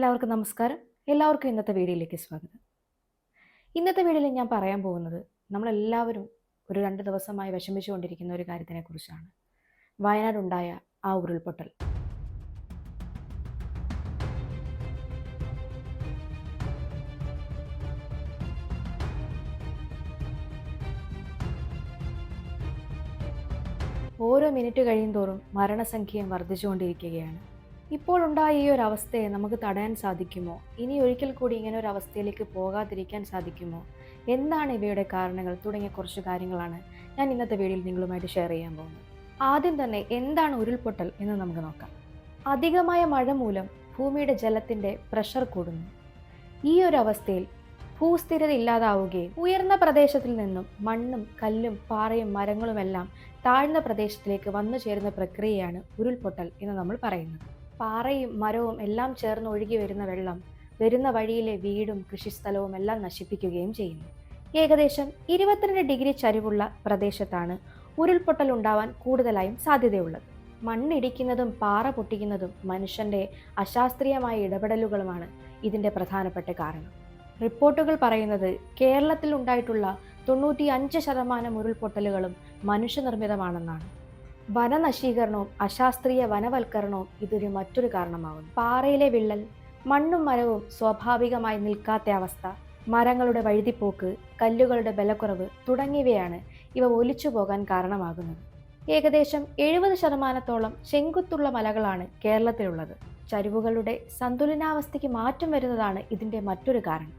എല്ലാവർക്കും നമസ്കാരം. എല്ലാവർക്കും ഇന്നത്തെ വീഡിയോയിലേക്ക് സ്വാഗതം. ഇന്നത്തെ വീഡിയോയിൽ ഞാൻ പറയാൻ പോകുന്നത് നമ്മളെല്ലാവരും ഒരു രണ്ട് ദിവസമായി വിഷമിച്ചുകൊണ്ടിരിക്കുന്ന ഒരു കാര്യത്തിനെ കുറിച്ചാണ്. വയനാടുണ്ടായ ആ ഉരുൾപൊട്ടൽ. ഓരോ മിനിറ്റ് കഴിയും തോറും മരണസംഖ്യയും വർദ്ധിച്ചുകൊണ്ടിരിക്കുകയാണ്. ഇപ്പോൾ ഉണ്ടായ ഈ ഒരു അവസ്ഥയെ നമുക്ക് തടയാൻ സാധിക്കുമോ? ഇനി ഒരിക്കൽ കൂടി ഇങ്ങനെ ഒരു അവസ്ഥയിലേക്ക് പോകാതിരിക്കാൻ സാധിക്കുമോ? എന്താണ് ഇവയുടെ കാരണങ്ങൾ? തുടങ്ങിയ കുറച്ച് കാര്യങ്ങളാണ് ഞാൻ ഇന്നത്തെ വീഡിയോയിൽ നിങ്ങളുമായിട്ട് ഷെയർ ചെയ്യാൻ പോകുന്നത്. ആദ്യം തന്നെ എന്താണ് ഉരുൾപൊട്ടൽ എന്ന് നമുക്ക് നോക്കാം. അധികമായ മഴ മൂലം ഭൂമിയുടെ ജലത്തിന്റെ പ്രഷർ കൂടുന്നു. ഈ ഒരു അവസ്ഥയിൽ ഭൂസ്ഥിരത ഇല്ലാതാവുകയും ഉയർന്ന പ്രദേശത്തിൽ നിന്നും മണ്ണും കല്ലും പാറയും മരങ്ങളുമെല്ലാം താഴ്ന്ന പ്രദേശത്തിലേക്ക് വന്നു ചേരുന്ന പ്രക്രിയയാണ് ഉരുൾപൊട്ടൽ എന്ന് നമ്മൾ പറയുന്നത്. പാറയും മരവും എല്ലാം ചേർന്ന് ഒഴുകി വരുന്ന വെള്ളം വരുന്ന വഴിയിലെ വീടും കൃഷിസ്ഥലവും എല്ലാം നശിപ്പിക്കുകയും ചെയ്യുന്നു. ഏകദേശം ഇരുപത്തിരണ്ട് ഡിഗ്രി ചരിവുള്ള പ്രദേശത്താണ് ഉരുൾപൊട്ടൽ ഉണ്ടാവാൻ കൂടുതലായും സാധ്യതയുള്ളത്. മണ്ണിടിക്കുന്നതും പാറ പൊട്ടിക്കുന്നതും മനുഷ്യന്റെ അശാസ്ത്രീയമായ ഇടപെടലുകളുമാണ് ഇതിന്റെ പ്രധാനപ്പെട്ട കാരണം. റിപ്പോർട്ടുകൾ പറയുന്നത് കേരളത്തിൽ ഉണ്ടായിട്ടുള്ള തൊണ്ണൂറ്റി അഞ്ച് ശതമാനം ഉരുൾപൊട്ടലുകളും മനുഷ്യനിർമ്മിതമാണെന്നാണ്. വനനശീകരണവും അശാസ്ത്രീയ വനവൽക്കരണവും ഇതൊരു മറ്റൊരു കാരണമാകുന്നു. പാറയിലെ വിള്ളൽ മണ്ണും മരവും സ്വാഭാവികമായി നിൽക്കാത്ത അവസ്ഥ മരങ്ങളുടെ വഴുതിപ്പോക്ക് കല്ലുകളുടെ ബലക്കുറവ് തുടങ്ങിയവയാണ് ഇവ ഒലിച്ചു പോകാൻ കാരണമാകുന്നത്. ഏകദേശം എഴുപത് ശതമാനത്തോളം ചെങ്കുത്തുള്ള മലകളാണ് കേരളത്തിലുള്ളത്. ചരിവുകളുടെ സന്തുലനാവസ്ഥയ്ക്ക് മാറ്റം വരുന്നതാണ് ഇതിന്റെ മറ്റൊരു കാരണം.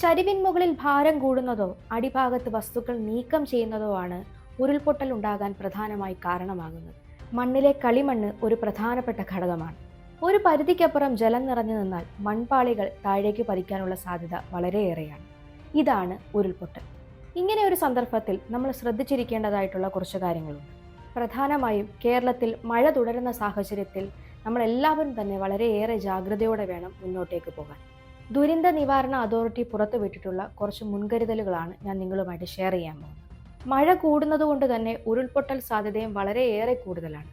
ചരിവിൻ മുകളിൽ ഭാരം കൂടുന്നതോ അടിഭാഗത്ത് വസ്തുക്കൾ നീക്കം ചെയ്യുന്നതോ ആണ് ഉരുൾപൊട്ടൽ ഉണ്ടാകാൻ പ്രധാനമായി കാരണമാകുന്നത്. മണ്ണിലെ കളിമണ്ണ് ഒരു പ്രധാനപ്പെട്ട ഘടകമാണ്. ഒരു പരിധിക്കപ്പുറം ജലം നിറഞ്ഞു നിന്നാൽ മൺപാളികൾ താഴേക്ക് പതിക്കാനുള്ള സാധ്യത വളരെയേറെയാണ്. ഇതാണ് ഉരുൾപൊട്ടൽ. ഇങ്ങനെ ഒരു സന്ദർഭത്തിൽ നമ്മൾ ശ്രദ്ധിച്ചിരിക്കേണ്ടതായിട്ടുള്ള കുറച്ച് കാര്യങ്ങളുണ്ട്. പ്രധാനമായും കേരളത്തിൽ മഴ തുടരുന്ന സാഹചര്യത്തിൽ നമ്മൾ എല്ലാവരും തന്നെ വളരെയേറെ ജാഗ്രതയോടെ വേണം മുന്നോട്ടേക്ക് പോകാൻ. ദുരന്ത നിവാരണ അതോറിറ്റി പുറത്തുവിട്ടിട്ടുള്ള കുറച്ച് മുൻകരുതലുകളാണ് ഞാൻ നിങ്ങളുമായിട്ട് ഷെയർ ചെയ്യാൻ പോകുന്നത്. മഴ കൂടുന്നതുകൊണ്ട് തന്നെ ഉരുൾപൊട്ടൽ സാധ്യതയും വളരെയേറെ കൂടുതലാണ്.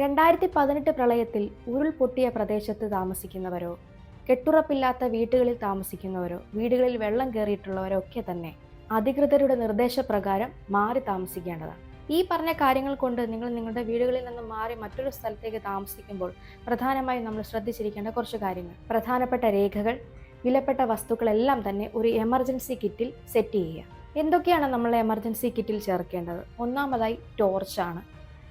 രണ്ടായിരത്തി പതിനെട്ട് പ്രളയത്തിൽ ഉരുൾപൊട്ടിയ പ്രദേശത്ത് താമസിക്കുന്നവരോ കെട്ടുറപ്പില്ലാത്ത വീട്ടുകളിൽ താമസിക്കുന്നവരോ വീടുകളിൽ വെള്ളം കയറിയിട്ടുള്ളവരോ ഒക്കെ തന്നെ അധികൃതരുടെ നിർദ്ദേശപ്രകാരം മാറി താമസിക്കേണ്ടതാണ്. ഈ പറഞ്ഞ കാര്യങ്ങൾ കൊണ്ട് നിങ്ങൾ നിങ്ങളുടെ വീടുകളിൽ നിന്ന് മാറി മറ്റൊരു സ്ഥലത്തേക്ക് താമസിക്കുമ്പോൾ പ്രധാനമായും നമ്മൾ ശ്രദ്ധിച്ചിരിക്കേണ്ട കുറച്ച് കാര്യങ്ങൾ. പ്രധാനപ്പെട്ട രേഖകൾ വിലപ്പെട്ട വസ്തുക്കളെല്ലാം തന്നെ ഒരു എമർജൻസി കിറ്റിൽ സെറ്റ് ചെയ്യുക. എന്തൊക്കെയാണ് നമ്മൾ എമർജൻസി കിറ്റിൽ ചേർക്കേണ്ടത്? ഒന്നാമതായി ടോർച്ചാണ്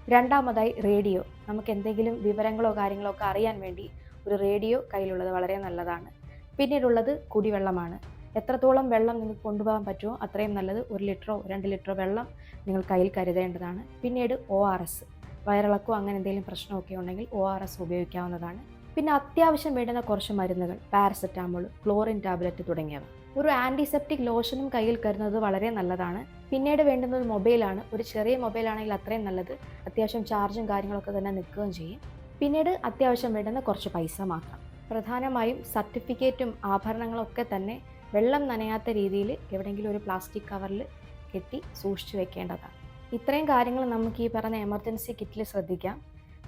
രണ്ടാമതായി റേഡിയോ നമുക്ക് എന്തെങ്കിലും വിവരങ്ങളോ കാര്യങ്ങളോ ഒക്കെ അറിയാൻ വേണ്ടി ഒരു റേഡിയോ കയ്യിലുള്ളത് വളരെ നല്ലതാണ്. പിന്നീടുള്ളത് കുടിവെള്ളമാണ്. എത്രത്തോളം വെള്ളം നിങ്ങൾക്ക് കൊണ്ടുപോകാൻ പറ്റുമോ അത്രയും നല്ലത് ഒരു ലിറ്ററോ രണ്ട് ലിറ്ററോ വെള്ളം നിങ്ങൾ കയ്യിൽ കരുതേണ്ടതാണ്. പിന്നീട് ഒ ആർ എസ് വയറിളക്കോ അങ്ങനെ എന്തെങ്കിലും പ്രശ്നമൊക്കെ ഉണ്ടെങ്കിൽ ഒ ആർ എസ് ഉപയോഗിക്കാവുന്നതാണ്. പിന്നെ അത്യാവശ്യം വേണ്ടുന്ന കുറച്ച് മരുന്നുകൾ പാരസെറ്റാമോൾ ക്ലോറിൻ ടാബ്ലറ്റ് തുടങ്ങിയവ. ഒരു ആന്റിസെപ്റ്റിക് ലോഷനും കയ്യിൽ കരുതുന്നത് വളരെ നല്ലതാണ്. പിന്നീട് വേണ്ടുന്ന ഒരു മൊബൈലാണ് ഒരു ചെറിയ മൊബൈലാണെങ്കിൽ അത്രയും നല്ലത്. അത്യാവശ്യം ചാർജും കാര്യങ്ങളൊക്കെ തന്നെ നിൽക്കുകയും ചെയ്യും. പിന്നീട് അത്യാവശ്യം വേണ്ടുന്ന കുറച്ച് പൈസ മാത്രം. പ്രധാനമായും സർട്ടിഫിക്കറ്റും ആഭരണങ്ങളൊക്കെ തന്നെ വെള്ളം നനയാത്ത രീതിയിൽ എവിടെയെങ്കിലും ഒരു പ്ലാസ്റ്റിക് കവറിൽ കെട്ടി സൂക്ഷിച്ചു വെക്കേണ്ടതാണ്. ഇത്രയും കാര്യങ്ങൾ നമുക്ക് ഈ പറഞ്ഞ എമർജൻസി കിറ്റിൽ ശ്രദ്ധിക്കാം.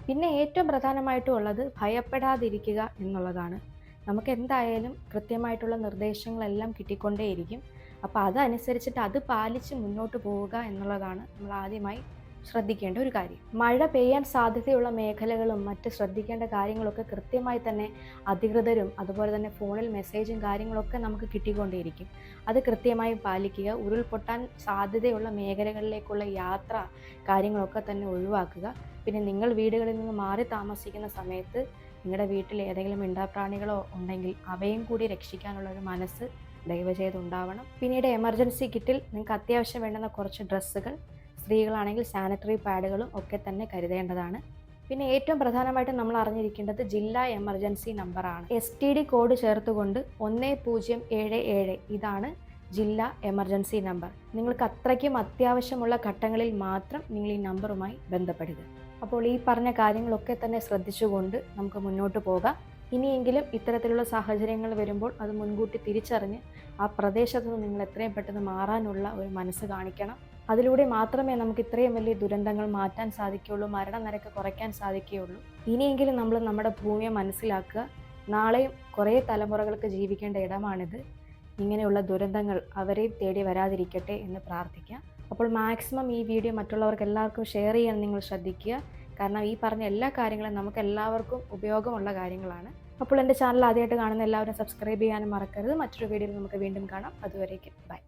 പിന്നെ ഏറ്റവും പ്രധാനമായിട്ടും ഉള്ളത് ഭയപ്പെടാതിരിക്കുക എന്നുള്ളതാണ്. നമുക്ക് എന്തായാലും കൃത്യമായിട്ടുള്ള നിർദ്ദേശങ്ങളെല്ലാം കിട്ടിക്കൊണ്ടേയിരിക്കും. അപ്പോൾ അതനുസരിച്ചിട്ട് അത് പാലിച്ച് മുന്നോട്ട് പോവുക എന്നുള്ളതാണ് നമ്മൾ ആദ്യമായി ശ്രദ്ധിക്കേണ്ട ഒരു കാര്യം. മഴ പെയ്യാൻ സാധ്യതയുള്ള മേഖലകളും മറ്റ് ശ്രദ്ധിക്കേണ്ട കാര്യങ്ങളൊക്കെ കൃത്യമായി തന്നെ അധികൃതരും അതുപോലെ തന്നെ ഫോണിൽ മെസ്സേജും കാര്യങ്ങളൊക്കെ നമുക്ക് കിട്ടിക്കൊണ്ടേയിരിക്കും. അത് കൃത്യമായി പാലിക്കുക ഉരുൾപൊട്ടാൻ സാധ്യതയുള്ള മേഖലകളിലേക്കുള്ള യാത്ര കാര്യങ്ങളൊക്കെ തന്നെ ഒഴിവാക്കുക. പിന്നെ നിങ്ങൾ വീടുകളിൽ നിന്ന് മാറി താമസിക്കുന്ന സമയത്ത് നിങ്ങളുടെ വീട്ടിൽ ഏതെങ്കിലും മിണ്ടാപ്രാണികളോ ഉണ്ടെങ്കിൽ അവയും കൂടി രക്ഷിക്കാനുള്ള ഒരു മനസ്സ് ദയവ് ചെയ്തുണ്ടാവണം പിന്നീട് എമർജൻസി കിറ്റിൽ നിങ്ങൾക്ക് അത്യാവശ്യം വേണ്ടുന്ന കുറച്ച് ഡ്രസ്സുകൾ സ്ത്രീകളാണെങ്കിൽ സാനിറ്ററി പാഡുകളും ഒക്കെ തന്നെ കരുതേണ്ടതാണ്. പിന്നെ ഏറ്റവും പ്രധാനമായിട്ടും നമ്മൾ അറിഞ്ഞിരിക്കേണ്ടത് ജില്ലാ എമർജൻസി നമ്പറാണ്. എസ് ടി ഡി കോഡ് ചേർത്തുകൊണ്ട് ഒന്ന് പൂജ്യം ഏഴ് ഏഴ് ഇതാണ് ജില്ലാ എമർജൻസി നമ്പർ. നിങ്ങൾക്ക് അത്രയ്ക്കും അത്യാവശ്യമുള്ള ഘട്ടങ്ങളിൽ മാത്രം നിങ്ങൾ ഈ നമ്പറുമായി ബന്ധപ്പെടുക. അപ്പോൾ ഈ പറഞ്ഞ കാര്യങ്ങളൊക്കെ തന്നെ ശ്രദ്ധിച്ചുകൊണ്ട് നമുക്ക് മുന്നോട്ട് പോകാം. ഇനിയെങ്കിലും ഇത്തരത്തിലുള്ള സാഹചര്യങ്ങൾ വരുമ്പോൾ അത് മുൻകൂട്ടി തിരിച്ചറിഞ്ഞ് ആ പ്രദേശത്ത് നിന്ന് നിങ്ങൾ എത്രയും പെട്ടെന്ന് മാറാനുള്ള ഒരു മനസ്സ് കാണിക്കണം. അതിലൂടെ മാത്രമേ നമുക്ക് ഇത്രയും വലിയ ദുരന്തങ്ങൾ മാറ്റാൻ സാധിക്കുകയുള്ളൂ മരണനിരക്ക് കുറയ്ക്കാൻ സാധിക്കുകയുള്ളൂ. ഇനിയെങ്കിലും നമ്മൾ നമ്മുടെ ഭൂമിയെ മനസ്സിലാക്കുക. നാളെയും കുറേ തലമുറകൾക്ക് ജീവിക്കേണ്ട ഇടമാണിത്. ഇങ്ങനെയുള്ള ദുരന്തങ്ങൾ അവരെയും തേടി വരാതിരിക്കട്ടെ എന്ന് പ്രാർത്ഥിക്കാം. അപ്പോൾ മാക്സിമം ഈ വീഡിയോ മറ്റുള്ളവർക്ക് എല്ലാവർക്കും ഷെയർ ചെയ്യാൻ നിങ്ങൾ ശ്രദ്ധിക്കുക. കാരണം ഈ പറഞ്ഞ എല്ലാ കാര്യങ്ങളും നമുക്ക് എല്ലാവർക്കും ഉപയോഗമുള്ള കാര്യങ്ങളാണ്. അപ്പോൾ എന്റെ ചാനൽ ആദ്യമായിട്ട് കാണുന്ന എല്ലാവരും സബ്സ്ക്രൈബ് ചെയ്യാനും മറക്കരുത്. മറ്റൊരു വീഡിയോയിൽ നമുക്ക് വീണ്ടും കാണാം. അതുവരേക്കും. ബൈ.